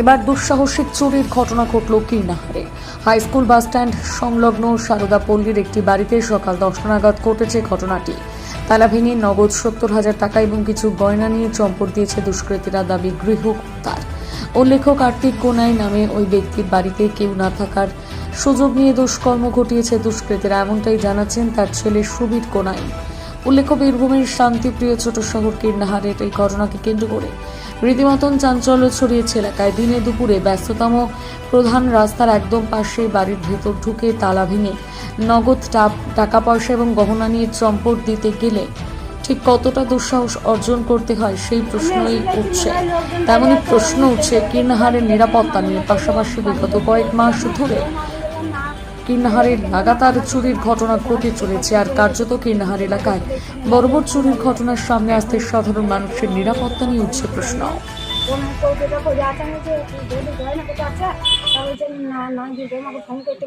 এবার দুঃসাহসিক চুরির ঘটনা ঘটল কীর্ণাহারে হাই স্কুল বাস স্ট্যান্ড সংলগ্ন সারদা পল্লীর একটি বাড়িতে সকাল দশটা নাগাদ ঘটেছে ঘটনাটি। তালা ভেঙে নগদ সত্তর হাজার টাকা এবং কিছু গয়না নিয়ে চম্পট দিয়েছে দুষ্কৃতীরা, দাবি গৃহ তার উল্লেখ্য কার্তিক কোনাই নামে ওই ব্যক্তির বাড়িতে কেউ না থাকার সুযোগ নিয়ে দুষ্কর্ম ঘটিয়েছে দুষ্কৃতীরা। এমনটাই জানাচ্ছেন তার ছেলে সুবীর কোনাই। উল্লেখ্য, বীরভূমের শান্তিপ্রিয় ছোট শহর কীর্ণাহারের এই ঘটনাকে কেন্দ্র করে রীতিমতন চাঞ্চল্য ছড়িয়েছে এলাকায়। দিনে দুপুরে ব্যস্ততম প্রধান রাস্তার একদম পাশে বাড়ির ভেতর ঢুকে তালা ভেঙে নগদ টাকা পয়সা এবং গহনা নিয়ে চম্পট দিতে গেলে ঠিক কতটা দুঃসাহস অর্জন করতে হয় সেই প্রশ্নই উঠছে। তেমনই প্রশ্ন উঠছে কীর্ণাহারের নিরাপত্তা নিয়ে। পাশাপাশি বিগত কয়েক মাস ধরে কীর্ণাহারের লাগাতার চুরির ঘটনা ঘটে চলেছে আর কার্যত কীর্ণাহার এলাকায় বড় চুরির ঘটনার সামনে আসতে সাধারণ মানুষের নিরাপত্তা নিয়ে উঠছে প্রশ্ন। করতে না না যে করতে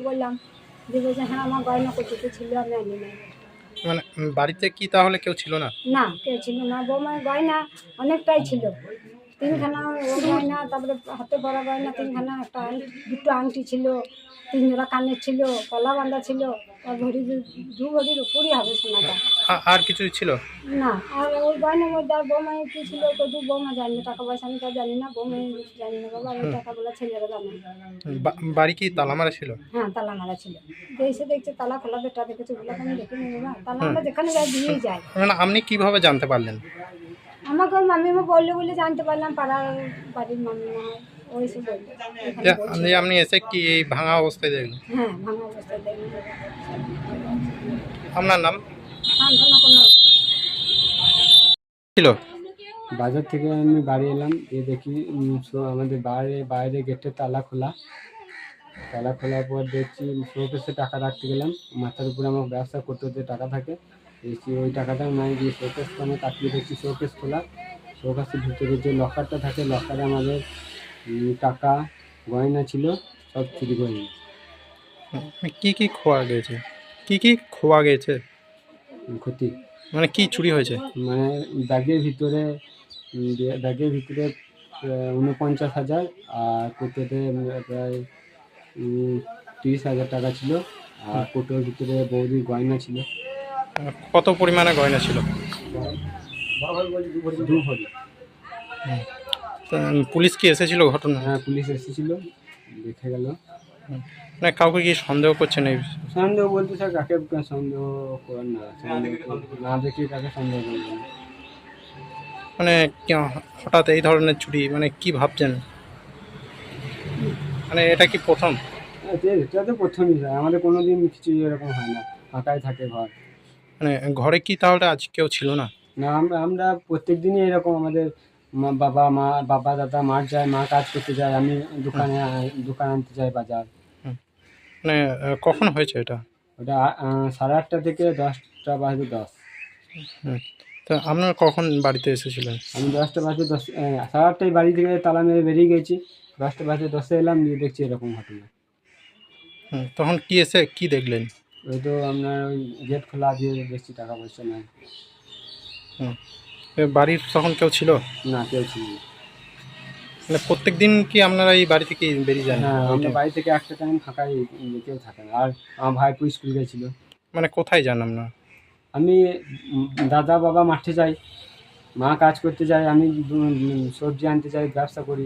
বলছে হ্যাঁ আমার গয়না কোথাতে ছিল আমি আনি নাই মানে বাড়িতে কি তাহলে কেউ ছিল না? না, কেউ ছিল না। বৌমার গয়না অনেকটাই ছিল। তিনখানা ও গয়না তারপরে হাতে পরা গয়না তিনখানা একটা দুটো আংটি ছিল তিন জোড়া কানের ছিল কলা বাঁধা ছিল আর ভরি দু- ভরির উপরই হবে সোনাটা। আর কিছু ছিল? না আর ওই গয়নার মধ্যে আর বৌমা কি ছিল? তো দু বৌমা জানি না, টাকা পয়সা আমি তো জানি না বৌমা জানি না বাবা ওই টাকাগুলো ছেলেরা জানে বাড়ি কি তালা মারা ছিল? হ্যাঁ তালা মারা ছিল এসে দেখছে তালা খোলা বেটা দেখেছে ওগুলো আমি দেখে নেব না তালা আমরা যেখানে যাই দিয়েই যায় না আপনি কীভাবে জানতে পারলেন? আমাকে ওই মামিমা বলল বলে জানতে পারলাম পাড়ার বাড়ির মামিমা বলল। আপনি এসে কি এই ভাঙা অবস্থায় দেখলেন? হ্যাঁ ভাঙা অবস্থায় দেখলাম। আপনার নাম? ছিল। বাজার থেকে আমি বাড়ি এলাম এ দেখি আমাদের বাইরে বাইরে গেটের তালা খোলা। তালা খোলার পর দেখছি শোকেসে টাকা রাখতে গেলাম। মাথার উপরে আমার ব্যবসা করতে হতে টাকা থাকে দেখছি ওই টাকাটা নাই দিয়ে শোকেস আমি কাটিয়ে দেখছি শোকেস খোলা। শোকেসের ভিতরে যে লকারটা থাকে লকারে আমাদের টাকা গয়না ছিল সব চুরি করে নিয়েছে। কি কি খোয়া গেছে? কি কি খোয়া গেছে? ক্ষতি। মানে কি চুরি হয়েছে? মানে ব্যাগের ভিতরে ব্যাগের ভিতরে উনপঞ্চাশ হাজার আর কোটোতে প্রায় তিরিশ হাজার টাকা ছিল আর কোটোর ভিতরে বৌদির গয়না ছিল। কত পরিমাণে গয়না ছিল? দু ভরি পুলিশ কি এসেছিল ঘটনা? হ্যাঁ পুলিশ এসেছিল দেখে গেল। মানে কাউকে কি সন্দেহ করছেন এই সন্দেহ বলতে স্যার কাকে সন্দেহ করেন না? না দেখে কাকে সন্দেহ করবেন মানে হঠাৎ এই ধরনের চুরি মানে কি ভাবছেন? মানে এটা কি প্রথম? এটা- এটা তো প্রথমই স্যার আমাদের কোনো দিন কিছু এরকম হয় না ফাঁকাই থাকে ঘর। মানে ঘরে কি তাহলে আজ কেউ ছিল না? না আমরা আমরা প্রত্যেক দিনই এরকম আমাদের বাবা মা বাবা দাদা মাঠ যায় মা কাজ করতে যায় আমি দোকানে দোকান আনতে যাই বাজার। মানে কখন হয়েছে এটা? ওটা সাড়ে আটটা থেকে দশটা বাজে দশ। তো আপনার কখন বাড়িতে এসেছিলেন? আমি দশটা বাজে দশ সাড়ে আটটায় বাড়ি থেকে তালা মেরে বেরিয়ে গেছি। দশটা বাজে দশে এলাম দিয়ে দেখছি এরকম ঘটনা। তখন কি এসে কি দেখলেন? ওই তো আপনার ওই গেট খোলা দিয়ে দেখছি টাকা পয়সা। এ, বাড়ির তখন কেউ ছিল? না কেউ ছিল না। মানে প্রত্যেক দিন কি আপনারা এই বাড়ি থেকে বেরিয়ে যান? হ্যাঁ আমরা বাড়ি থেকে একটা টাইম ফাঁকাই কেউ থাকে না। আর আমার ভাই ভাইপু স্কুল গেছিল। মানে কোথায় যান আপনারা? আমি দাদা বাবা মাঠে যাই। মা কাজ করতে যায় আমি সবজি আনতে যাই ব্যবসা করি।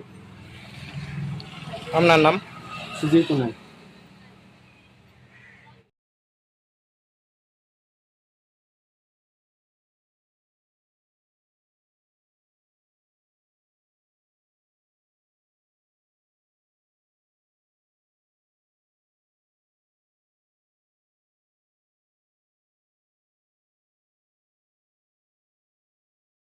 আপনার নাম? সুধীর কুমার